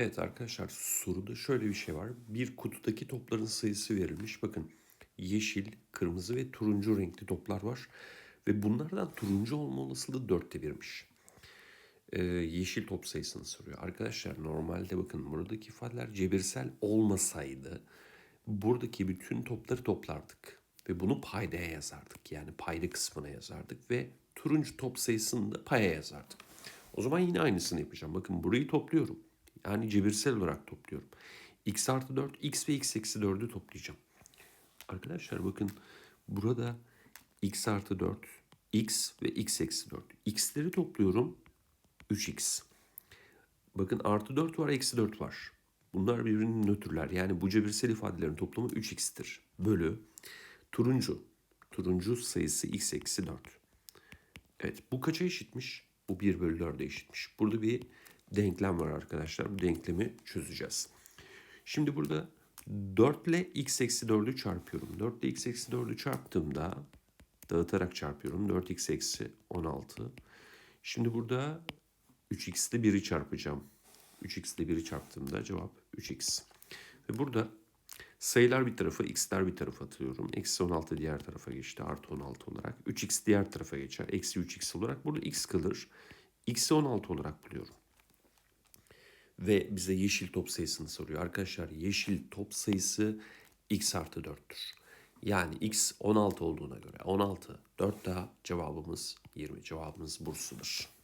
Evet arkadaşlar soruda şöyle bir şey var. Bir kutudaki topların sayısı verilmiş. Bakın yeşil, kırmızı ve turuncu renkli toplar var. Ve bunlardan turuncu olma olasılığı dörtte birmiş. Ee, yeşil top sayısını soruyor. Arkadaşlar normalde bakın buradaki ifadeler cebirsel olmasaydı buradaki bütün topları toplardık. Ve bunu paydaya yazardık. Yani payda kısmına yazardık. Ve turuncu top sayısını da paya yazardık. O zaman yine aynısını yapacağım. Bakın burayı topluyorum. Yani cebirsel olarak topluyorum. x artı 4, x ve x eksi 4'ü toplayacağım. Arkadaşlar bakın burada x artı 4, x ve x eksi 4. x'leri topluyorum 3x. Bakın artı 4 var, eksi 4 var. Bunlar birbirinin nötrler. Yani bu cebirsel ifadelerin toplamı 3x'tir. Bölü turuncu. Turuncu sayısı x eksi 4. Evet bu kaça eşitmiş? Bu 1 bölü 4'e eşitmiş. Burada bir denklem var arkadaşlar. Bu denklemi çözeceğiz. Şimdi burada 4 ile x eksi 4'ü çarpıyorum. 4 ile x eksi 4'ü çarptığımda dağıtarak çarpıyorum. 4x eksi 16. Şimdi burada 3x ile 1'i çarpacağım. 3x ile 1'i çarptığımda cevap 3x. Ve burada sayılar bir tarafa, x'ler bir tarafa atıyorum. Eksi 16 diğer tarafa geçti artı 16 olarak. 3x diğer tarafa geçer. Eksi 3x olarak. Burada x kalır. X'i 16 olarak buluyorum. Ve bize yeşil top sayısını soruyor. Arkadaşlar yeşil top sayısı x artı 4'tür. Yani x 16 olduğuna göre 16, 4 daha cevabımız 20. Cevabımız Bursa'dır.